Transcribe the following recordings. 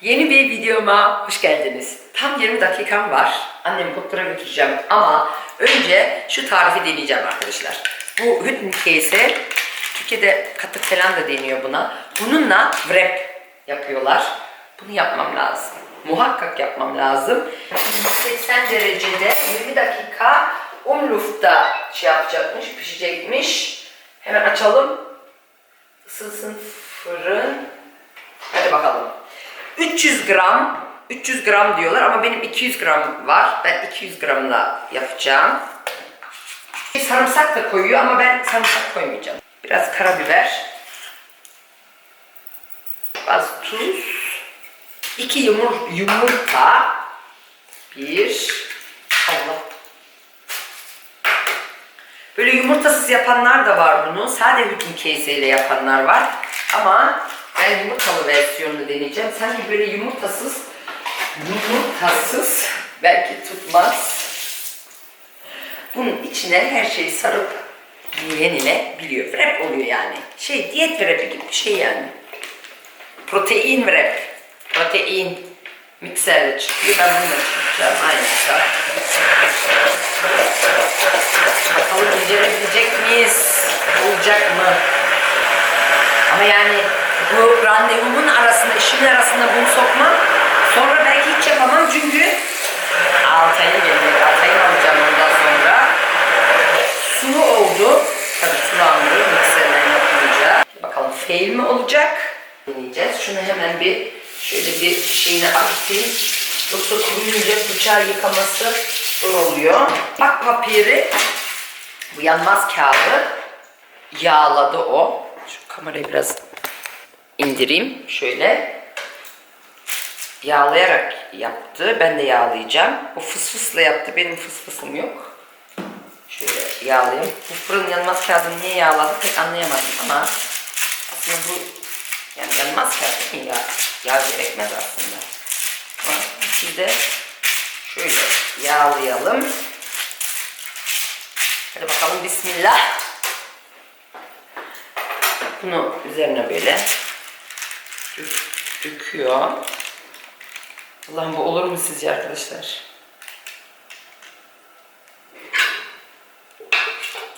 Yeni bir videoma hoş geldiniz. Tam 20 dakikam var. Annemi doktora götüreceğim ama önce şu tarifi deneyeceğim arkadaşlar. Bu hütn kese, Türkiye'de katık falan da deniyor buna. Bununla wrap yapıyorlar. Bunu yapmam lazım. Muhakkak yapmam lazım. 180 derecede 20 dakika umlufta şey yapacakmış, pişecekmiş. Hemen açalım. Isınsın fırın. Hadi bakalım. 300 gram, 300 gram diyorlar ama benim 200 gram var. Ben 200 gramla yapacağım. Sarımsak da koyuyor ama ben sarımsak koymayacağım. Biraz karabiber. Az tuz. 2 yumur, yumurta. Bir. Allah. Böyle yumurtasız yapanlar da var bunu. Sade hütün keseyle yapanlar var. Ama ben yumurtalı versiyonunu deneyeceğim. Sanki böyle yumurtasız, yumurtasız belki tutmaz. Bunun içine her şeyi sarıp yenilebiliyor. Wrap oluyor yani. Şey diyet wrap'i gibi bir şey yani. Protein wrap. Protein mikserle çıkıyor. Ben bununla çıkacağım. Aynı saat. Bakalım becerebilecek miyiz? Olacak mı? Ama yani bu randevumun arasında, işimin arasında bunu sokmam. Sonra belki hiç yapamam çünkü Altay'ın gelecek. Altay'ı alacağım ondan sonra. Sulu oldu. Tabii sulandı. Mikserden yapılacak. Bakalım fail mi olacak? Deneyeceğiz. Şunu hemen bir şöyle bir şeyini atayım. Yoksa kuruyunca bıçağı yıkaması zor oluyor. Bak papiri bu yanmaz kağıdı yağladı o. Şu kamerayı biraz indireyim. Şöyle yağlayarak yaptı. Ben de yağlayacağım. O fıs fısla yaptı. Benim fıs fısım yok. Şöyle yağlayayım. Bu fırın yanmaz kağıdını niye yağladı pek anlayamadım ama aslında bu yani yanmaz kağıt değil mi? Yağ, gerekmez aslında. Ama biz de şöyle yağlayalım. Hadi bakalım bismillah. Bunu üzerine böyle dök, döküyor. Allah'ım bu olur mu sizce arkadaşlar?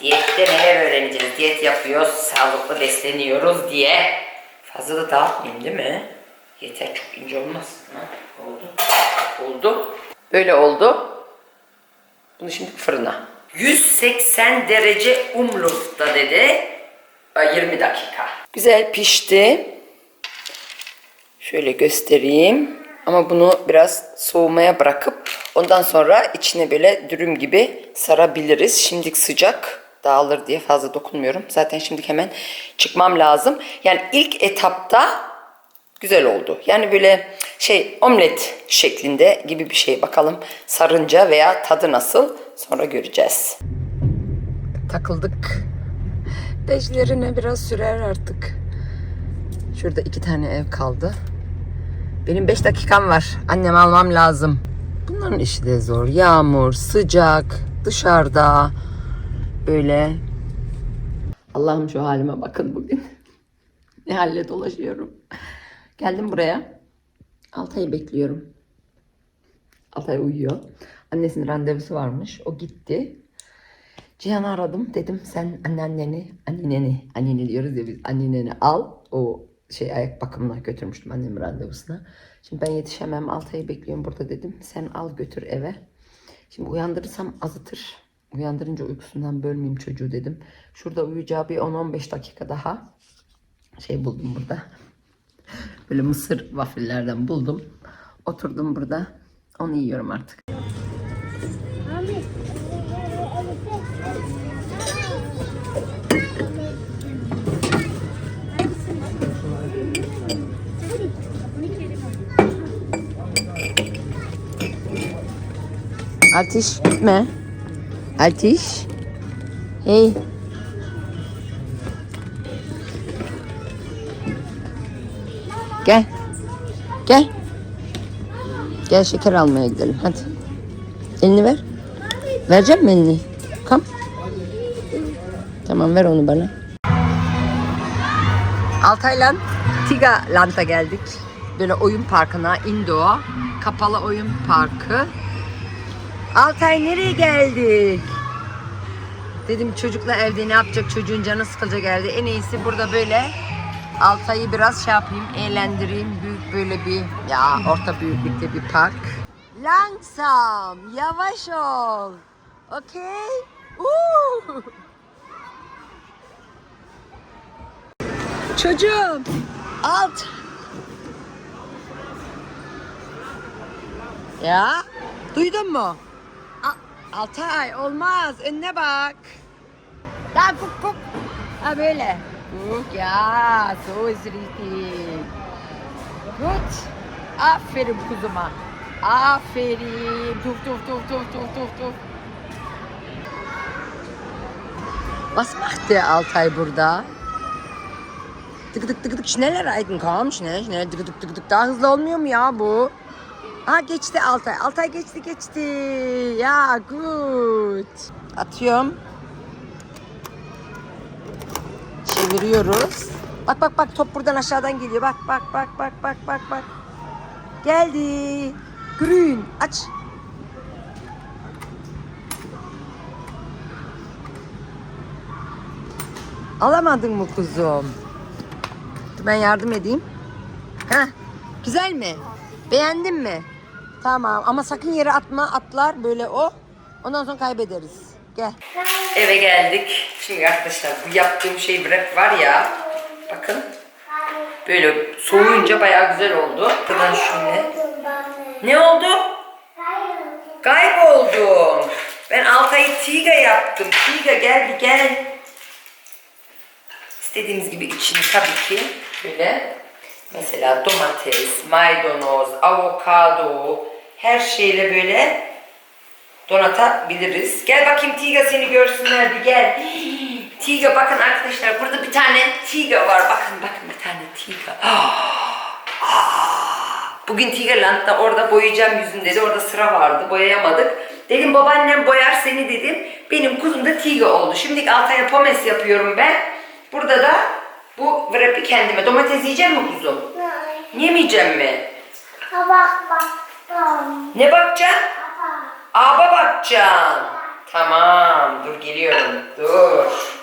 Diyette neler öğreneceğiz? Diyet yapıyoruz, sağlıklı besleniyoruz diye. Fazla da dağıtmayayım değil mi? Yeter çok ince olmaz. Ha, oldu. Oldu. Böyle oldu. Bunu şimdi fırına. 180 derece umlufta dedi. 20 dakika. Güzel pişti. Şöyle göstereyim. Ama bunu biraz soğumaya bırakıp ondan sonra içine böyle dürüm gibi sarabiliriz. Şimdilik sıcak dağılır diye fazla dokunmuyorum. Zaten şimdi hemen çıkmam lazım. Yani ilk etapta güzel oldu. Yani böyle şey omlet şeklinde gibi bir şey. Bakalım sarınca veya tadı nasıl sonra göreceğiz. Takıldık. Beşlerine biraz sürer artık. Şurada iki tane ev kaldı. Benim beş dakikam var. Annem almam lazım. Bunların işi de zor. Yağmur, sıcak, dışarıda. Böyle. Allah'ım şu halime bakın bugün. ne halle dolaşıyorum. Geldim buraya. Altay'ı bekliyorum. Altay uyuyor. Annesinin randevusu varmış. O gitti. Cihan'ı aradım. Dedim sen anneanneni, anneni, anneni diyoruz ya biz anneni al. O şey ayak bakımına götürmüştüm annemin randevusuna. Şimdi ben yetişemem. Altay'ı bekliyorum burada dedim. Sen al götür eve. Şimdi uyandırırsam azıtır. Uyandırınca uykusundan bölmeyeyim çocuğu dedim. Şurada uyuyacağı bir 10-15 dakika daha şey buldum burada. Böyle mısır wafellerden buldum. Oturdum burada. Onu yiyorum artık. Altiş gitme. Altiş. Hey. Gel. Gel. Gel şeker almaya gidelim hadi. Elini ver. Vereceğim mi elini? Kam. Tamam ver onu bana. Altaylan Tiga Lant'a geldik. böyle oyun parkına, indoor, kapalı oyun parkı. Altay nereye geldik? Dedim çocukla evde ne yapacak çocuğun canı sıkılacak geldi. En iyisi burada böyle Altay'ı biraz şey yapayım, eğlendireyim. Büyük böyle bir, ya orta büyüklükte bir park. Langsam, yavaş ol. Okey? Çocuğum, alt. Ya, duydun mu? Altay, olmaz. Önüne bak. Tamam, puk puk. Ha böyle. Puk ya, so ist richtig. Gut. Aferin kuzuma. Aferin. Tuf tuf tuf tuf tuf tuf tuf. Was macht der Altay burada? Tık tık tık tık schneller reiten komm schnell schnell tık tık tık tık daha hızlı olmuyor mu ya bu? Ha geçti Altay. Altay geçti geçti. Ya gut. Atıyorum. Çeviriyoruz. Bak bak bak top buradan aşağıdan geliyor. Bak bak bak bak bak bak bak. Geldi. Grün. Aç. Alamadın mı kuzum? Ben yardım edeyim. Heh. Güzel mi? Beğendin mi? Tamam ama sakın yere atma. Atlar böyle o. Ondan sonra kaybederiz. Gel. Eve geldik. Şimdi arkadaşlar bu yaptığım şey wrap var ya. Bakın. Böyle soğuyunca bayağı güzel oldu. Buradan şöyle. Ne oldu? Kayboldum. Ben Altay'ı tiga yaptım. Tiga gel bir gel. İstediğiniz gibi içini tabii ki böyle mesela domates, maydanoz, avokado her şeyle böyle donatabiliriz. Gel bakayım Tiga seni görsünler bir gel. Tiga bakın arkadaşlar burada bir tane Tiga var. Bakın bakın bir tane Tiga. Bugün Tigerland'da orada boyayacağım yüzünü dedi. Orada sıra vardı. Boyayamadık. Dedim babaannem boyar seni dedim. Benim kuzum da Tiga oldu. Şimdi Altay'a pomes yapıyorum ben. Burada da bu wrap'i kendime. Domates yiyecek mi kuzum? Yemeyeceğim mi? Bak baktım. Ne bakacaksın? Aba bakacaksın. Tamam. Dur geliyorum. Dur.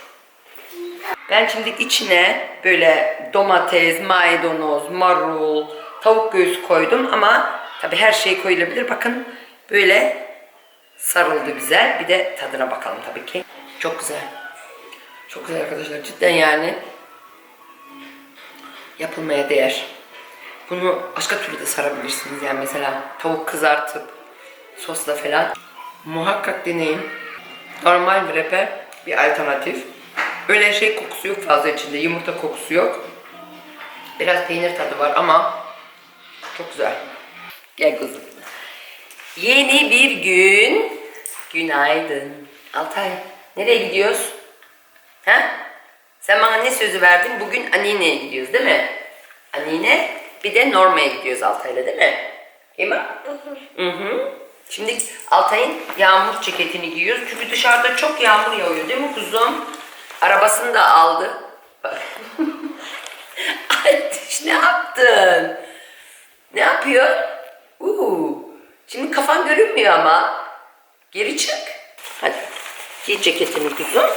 Ben şimdi içine böyle domates, maydanoz, marul, tavuk göğsü koydum ama tabi her şey koyulabilir. Bakın böyle sarıldı güzel. Bir de tadına bakalım tabii ki. Çok güzel. Çok güzel arkadaşlar. Cidden yani yapılmaya değer. Bunu başka türlü de sarabilirsiniz. Yani mesela tavuk kızartıp sosla falan. Muhakkak deneyin. Normal reper bir alternatif. Öyle şey kokusu yok fazla içinde. Yumurta kokusu yok. Biraz peynir tadı var ama çok güzel. Gel kızım. Yeni bir gün. Günaydın. Altay nereye gidiyoruz? Ha? Sen bana ne sözü verdin? Bugün Anine'ye gidiyoruz değil mi? Anine bir de Norma'ya gidiyoruz Altay'la değil mi? Mi? Hı hı. Şimdi Altay'ın yağmur ceketini giyiyoruz. Çünkü dışarıda çok yağmur yağıyor değil mi kuzum? Arabasını da aldı. Ay ne yaptın? Ne yapıyor? Uuu. Şimdi kafan görünmüyor ama. Geri çık. Hadi. Giy ceketini kuzum.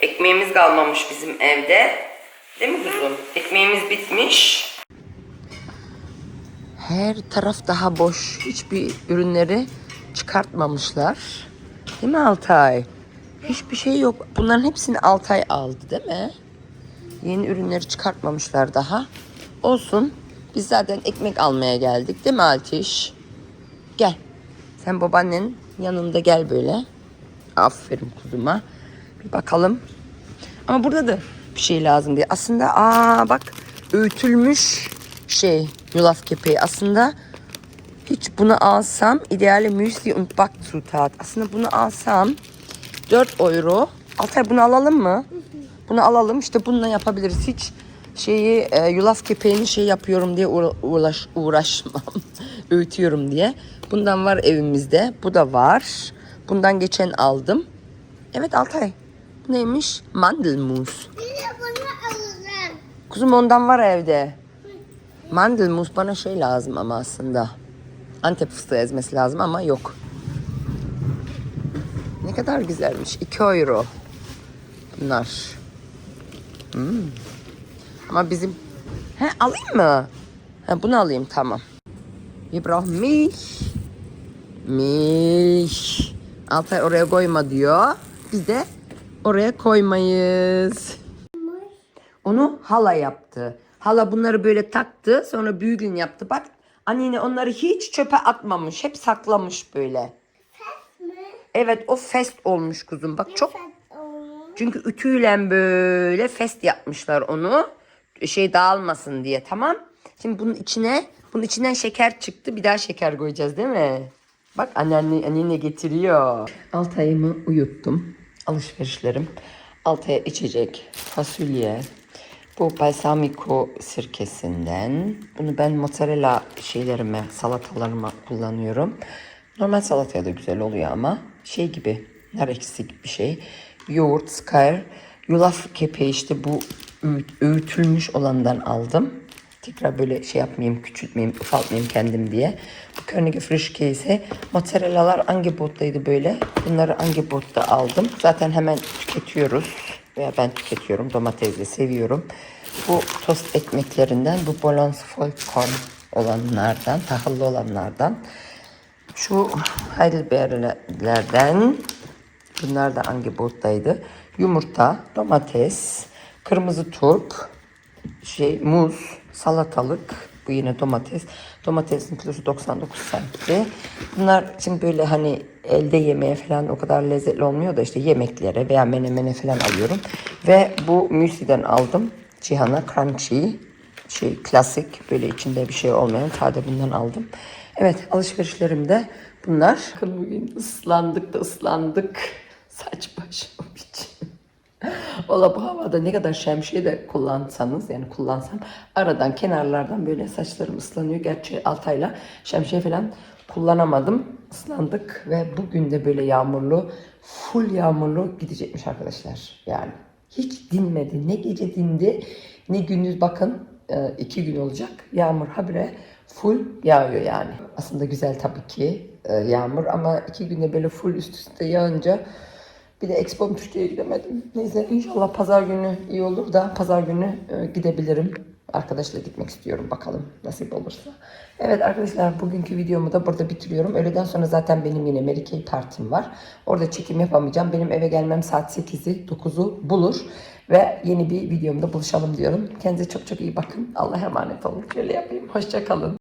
Ekmeğimiz kalmamış bizim evde. Değil mi kuzum? Ekmeğimiz bitmiş. Her taraf daha boş. Hiçbir ürünleri çıkartmamışlar. Değil mi Altay? Hiçbir şey yok. Bunların hepsini Altay aldı değil mi? Yeni ürünleri çıkartmamışlar daha. Olsun. Biz zaten ekmek almaya geldik değil mi Altiş? Gel. Sen babaannenin yanında gel böyle. Aferin kuzuma. Bir bakalım. Ama burada da bir şey lazım diye. Aslında aa bak öğütülmüş şey yulaf kepeği. Aslında hiç bunu alsam ideale Müsli und Backzutat. Aslında bunu alsam 4 euro. Altay bunu alalım mı? Bunu alalım işte bununla yapabiliriz. Hiç şeyi e, yulaf kepeğini şey yapıyorum diye uğra- uğraş, uğraşmam. Öğütüyorum diye. Bundan var evimizde. Bu da var. Bundan geçen aldım. Evet Altay. Bu neymiş? Mandelmus. Bir de bunu alacağım. Kuzum ondan var evde. Mandelmus bana şey lazım ama aslında. Antep fıstığı ezmesi lazım ama yok. Ne kadar güzelmiş. 2 euro. Bunlar. Hmm. Ama bizim... He alayım mı? Ha, bunu alayım tamam. Wir brauchen Milch. Milch. Altay oraya koyma diyor. Biz de oraya koymayız. Onu hala yaptı. Hala bunları böyle taktı. Sonra büyüğün yaptı. Bak annene onları hiç çöpe atmamış. Hep saklamış böyle. Evet o fest olmuş kuzum. Bak çok çünkü ütüyle böyle fest yapmışlar onu. Şey dağılmasın diye tamam. Şimdi bunun içine bunun içinden şeker çıktı. Bir daha şeker koyacağız değil mi? Bak anneanne, annene getiriyor. Altay'ımı uyuttum. Alışverişlerim. Altay'a içecek fasulye. Bu balsamico sirkesinden. Bunu ben mozzarella şeylerime, salatalarıma kullanıyorum. Normal salataya da güzel oluyor ama şey gibi nar eksik bir şey. Yoğurt, skar, yulaf kepeği işte bu öğüt- öğütülmüş olandan aldım. Tekrar böyle şey yapmayayım, küçültmeyeyim, ufaltmayayım kendim diye. Bu Körnige Frischke ise mozzarellalar Angebot'taydı böyle. Bunları Angebot'ta aldım. Zaten hemen tüketiyoruz. Veya ben tüketiyorum. Domatesle seviyorum. Bu tost ekmeklerinden, bu Bolons Vollkorn olanlardan, tahıllı olanlardan. Şu Heidelbeerlerden bunlar da Angebot'taydı. Yumurta, domates, kırmızı turp, şey muz, salatalık, bu yine domates. Domatesin kilosu 99 centti. Bunlar şimdi böyle hani elde yemeye falan o kadar lezzetli olmuyor da işte yemeklere veya menemene falan alıyorum. Ve bu müsliden aldım. Cihan'a crunchy şey klasik böyle içinde bir şey olmayan sade bundan aldım. Evet alışverişlerimde bunlar. Bakın bugün ıslandık da ıslandık. Saç için. Valla bu havada ne kadar şemsiye de kullansanız yani kullansam aradan kenarlardan böyle saçlarım ıslanıyor. Gerçi Altay'la şemsiye falan kullanamadım. Islandık ve bugün de böyle yağmurlu, full yağmurlu gidecekmiş arkadaşlar. Yani hiç dinmedi. Ne gece dindi ne gündüz bakın e, iki gün olacak. Yağmur habire full yağıyor yani. Aslında güzel tabii ki e, yağmur ama iki günde böyle full üst üste yağınca bir de Expo Müşteri'ye gidemedim. Neyse inşallah pazar günü iyi olur da pazar günü e, gidebilirim. Arkadaşla gitmek istiyorum bakalım nasip olursa. Evet arkadaşlar bugünkü videomu da burada bitiriyorum. Öğleden sonra zaten benim yine Kay partim var. Orada çekim yapamayacağım. Benim eve gelmem saat 8'i 9'u bulur. Ve yeni bir videomda buluşalım diyorum. Kendinize çok çok iyi bakın. Allah'a emanet olun. Şöyle yapayım. Hoşça kalın.